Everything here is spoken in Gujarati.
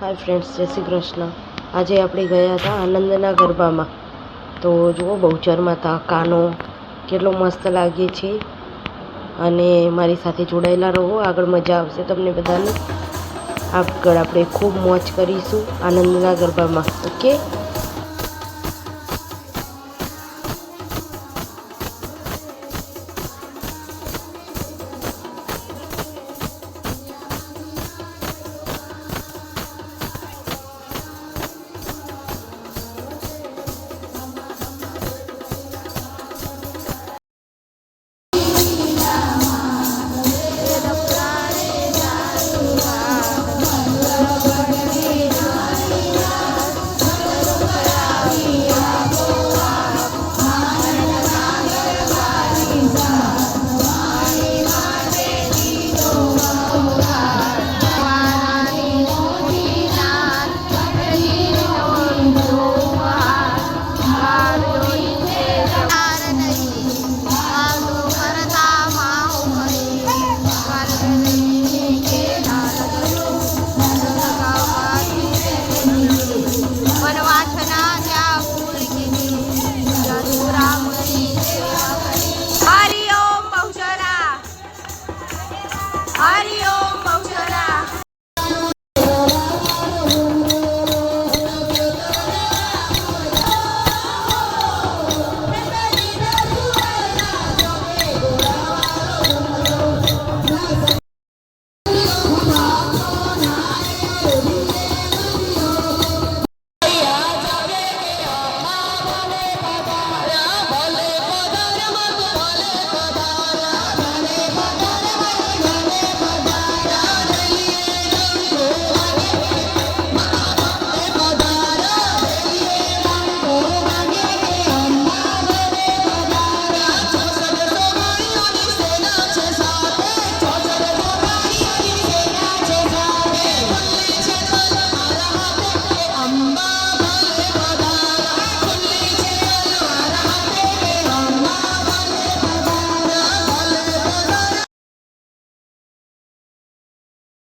હાય ફ્રેન્ડ્સ જય શ્રી કૃષ્ણ. આજે આપણે ગયા હતા આનંદના ગરબામાં. તો જુઓ બહુચરમાં હતા કાનો, કેટલો મસ્ત લાગે છે. અને મારી સાથે જોડાયેલા રહો, આગળ મજા આવશે તમને બધાને. આગળ આપણે ખૂબ મોજ કરીશું આનંદના ગરબામાં, ઓકે?